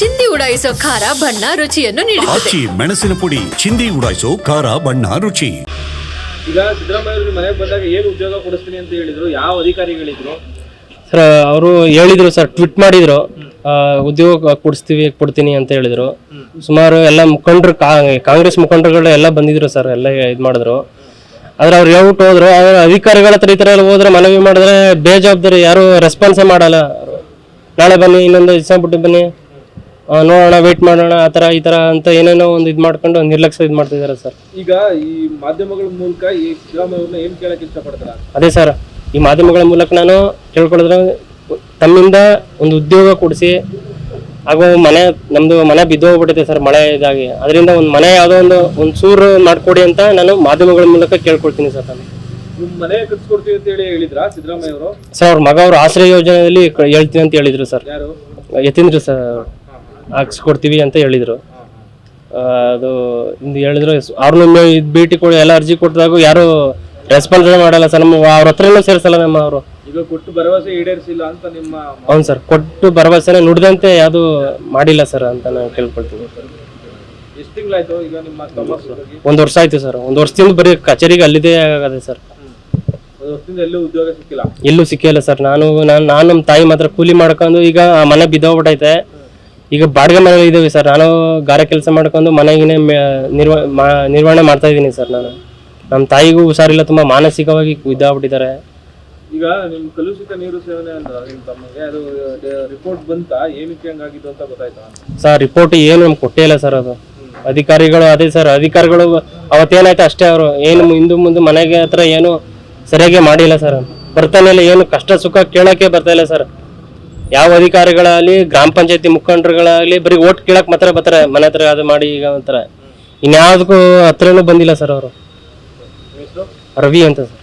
ಚಿಂದಿ ಉಡಾಯಿಸೋ ಖಾರ ಬಣ್ಣ ರುಚಿಯನ್ನು ನೀಡುತ್ತದೆ. ಆಚಿ ಮೆಣಸಿನ ಪುಡಿ ಚಿಂದಿ ಉಡಾಯಿಸೋ ಖಾರ ಬಣ್ಣ ರುಚಿ. ಈಗ ಸಿದ್ದರಾಮಯ್ಯ ಅವರು ಮನೆಗೆ ಬಂದಾಗ ಏನು ಉದ್ಯೋಗ ಕೊಡಿಸ್ತೀನಿ ಅಂತ ಹೇಳಿದ್ರು? ಯಾವ ಅಧಿಕಾರಿಗಳಿದ್ರು? ಸರ್ ಅವರು ಹೇಳಿದ್ರು ಸರ್ ಟ್ವಿಟ್ ಮಾಡಿದ್ರು. ಆ, ಉದ್ಯೋಗ ಕೊಡಿಸ್ತೀವಿ ಕೊಡ್ತೀನಿ ಅಂತ ಹೇಳಿದ್ರು. ಸುಮಾರು ಎಲ್ಲ ಮುಖಂಡರು ಕಾಂಗ್ರೆಸ್ ಮುಖಂಡರುಗಳು ಎಲ್ಲ ಬಂದಿದ್ರು ಸರ್ ಎಲ್ಲ ಇದು ಮಾಡಿದ್ರು. ಆದ್ರೆ ಅವ್ರು ಹೇಳ್ಬಿಟ್ಟು ಹೋದ್ರು ಆದ್ರೆ ಅಧಿಕಾರಿಗಳ ಹತ್ರ ಈ ಥರ ಎಲ್ಲ ಹೋದ್ರೆ ಮನವಿ ಮಾಡಿದ್ರೆ ಬೇಜವಾಬ್ದಾರಿ ಯಾರು ರೆಸ್ಪಾನ್ಸೇ ಮಾಡಲ್ಲ. ಅವ್ರು. ನಾಳೆ ಬನ್ನಿ ಇನ್ನೊಂದು ದಿವಸ ಬಿಟ್ಟು ಬನ್ನಿ. ನೋಡೋಣ ವೇಟ್ ಮಾಡೋಣ ಆ ಥರ ಈ ಥರ ಅಂತ ಏನೇನೋ ಒಂದು ಇದು ಮಾಡ್ಕೊಂಡು ನಿರ್ಲಕ್ಷ್ಯ ಇದು ಮಾಡ್ತಿದ್ದಾರೆ ಸರ್. ಈಗ ಈ ಮಾಧ್ಯಮಗಳ ಮೂಲಕ ಈ ಸಿದ್ದರಾಮಯ್ಯ ಏನು ಕೇಳಕ್ ಇಷ್ಟಪಡ್ತಾರ? ಅದೇ ಸರ್ ಈ ಮಾಧ್ಯಮಗಳ ಮೂಲಕ ನಾನು ಕೇಳ್ಕೊಳ್ಳೋದ್ರೆ ತಮ್ಮಿಂದ ಒಂದು ಉದ್ಯೋಗ ಕೊಡಿಸಿ ಹಾಗೂ ಮನೆ ನಮ್ದು ಮನೆ ಬಿದ್ದೋಗ್ಬಿಟ್ಟಿದೆ ಸರ್ ಮಳೆ ಇದಾಗಿ. ಅದರಿಂದ ಒಂದು ಮನೆ ಯಾವುದೋ ಒಂದು ಒಂದು ಸೂರು ಮಾಡಿಕೊಡಿ ಅಂತ ನಾನು ಮಾಧ್ಯಮಗಳ ಮೂಲಕ ಕೇಳ್ಕೊಳ್ತೀನಿ ಸರ್ ನಾನು. ನಿಮ್ ಮನೆ ಕಟ್ಸ್ಕೊಡ್ತೀವಿ ಅಂತ ಹೇಳಿ ಹೇಳಿದ್ರ ಸಿದ್ದರಾಮಯ್ಯ ಅವರು? ಸರ್ ಅವ್ರ ಮಗ ಅವ್ರ ಆಶ್ರಯ ಯೋಜನೆಯಲ್ಲಿ ಹೇಳ್ತೀನಿ ಅಂತ ಹೇಳಿದ್ರು ಸರ್. ಯಾರು? ಯತೀಂದ್ರ ಸರ್ ಹಾಕ್ಸ್ಕೊಡ್ತೀವಿ ಅಂತ ಹೇಳಿದರು. ಅದು ಇಂದು ಹೇಳಿದ್ರು ಅವ್ರನ್ನ ಇದು ಭೇಟಿ ಕೊಡಿ ಎಲ್ಲ ಅರ್ಜಿ ಕೊಟ್ಟದಾಗ ಯಾರು ರೆಸ್ಪಾನ್ಸ್ ಮಾಡಲ್ಲ ಸರ್. ನಮ್ಮ ಅವ್ರ ಹತ್ರನೂ ಸೇರಿಸಲ್ಲ ಮ್ಯಾಮ್ ಅವರು. ಈಗ ಕೊಟ್ಟು ಭರವಸೆ ಈಡೇರಿಸಿಲ್ಲ ಅಂತ ನಿಮ್ಮ ಹೌದು ಸರ್ ಕೊಟ್ಟು ಭರವಸೆ ನುಡಿದಂತೆ ಯಾವುದು ಮಾಡಿಲ್ಲ ಸರ್ ಅಂತ ನಾನು ಕೇಳ್ಕೊಳ್ತೀನಿ. ಎಷ್ಟು ತಿಂಗಳಾಯ್ತು ಈಗ ನಿಮ್ಮ ಒಂದು ವರ್ಷ ಆಯ್ತು ಸರ್ ಒಂದು ವರ್ಷದಿಂದ ಬರೀ ಕಚೇರಿಗೆ ಅಲ್ಲಿದೆ ಆಗದೆ ಸರ್. ಎಲ್ಲೂ ಸಿಕ್ಕಿಲ್ಲ? ಸರ್. ನಾನು ನಾನು ನಾನು ನಮ್ಮ ತಾಯಿ ಮಾತ್ರ ಕೂಲಿ ಮಾಡ್ಕೊಂಡು ಈಗ ಮನೆ ಬಿದ್ದೋಗ್ಬಿಟ್ಟೈತೆ ಈಗ ಬಾಡಿಗೆ ಮನೆ ಇದ್ದೀವಿ ಸರ್. ನಾನು ಗಾರೆ ಕೆಲಸ ಮಾಡ್ಕೊಂಡು ಮನೆಗಿನೇ ನಿರ್ವ ನಿರ್ವಹಣೆ ಮಾಡ್ತಾ ಇದ್ದೀನಿ ಸರ್ ನಾನು. ನಮ್ಮ ತಾಯಿಗೂ ಹುಷಾರಿಲ್ಲ ತುಂಬ ಮಾನಸಿಕವಾಗಿ ಇದಾಗ್ಬಿಟ್ಟಿದ್ದಾರೆ. ಈಗ ನಿಮ್ ಕಲುಷಿತ ನೀರು ಸೇವನೆ ಅಂತ ನಿಮ್ ಅದು ರಿಪೋರ್ಟ್ ಬಂತ? ಏನಕ್ಕೆ ಹಂಗಾಗಿದ್ದು ಅಂತ ಗೊತ್ತಾಯ್ತಾ? ಸರ್ ರಿಪೋರ್ಟ್ ಏನು ನಮ್ಗೆ ಕೊಟ್ಟೇ ಇಲ್ಲ ಸರ್ ಅದು. ಅಧಿಕಾರಿಗಳು ಅದೇ ಸರ್ ಅಧಿಕಾರಿಗಳು ಅವತ್ತೇನಾಯ್ತು ಅಷ್ಟೇ ಅವರು. ಏನು ಹಿಂದೆ ಮುಂದೆ ಮನೆಗೆ ಹತ್ರ ಏನು ಸರಿಯಾಗಿ ಮಾಡಿಲ್ಲ ಸರ್. ಬರ್ತಾನೆ ಇಲ್ಲ ಏನು ಕಷ್ಟ ಸುಖ ಕೇಳೋಕೆ ಬರ್ತಾ ಇಲ್ಲ ಸರ್. ಯಾವ ಅಧಿಕಾರಿಗಳಾಗಲಿ, ಗ್ರಾಮ ಪಂಚಾಯತಿ ಮುಖಂಡರುಗಳಾಗಲಿ, ಬರೀ ಓಟ್ ಕೇಳಕ್ ಮಾತ್ರ ಬರ್ತಾರೆ, ಮನೆ ಹತ್ರ ಅದು ಮಾಡಿ ಈಗ ಒಂಥರ. ಇನ್ಯಾವುದಕ್ಕೂ ಹತ್ರನೂ ಬಂದಿಲ್ಲ ಸರ್ ಅವರು. ರವಿ ಅಂತ ಸರ್.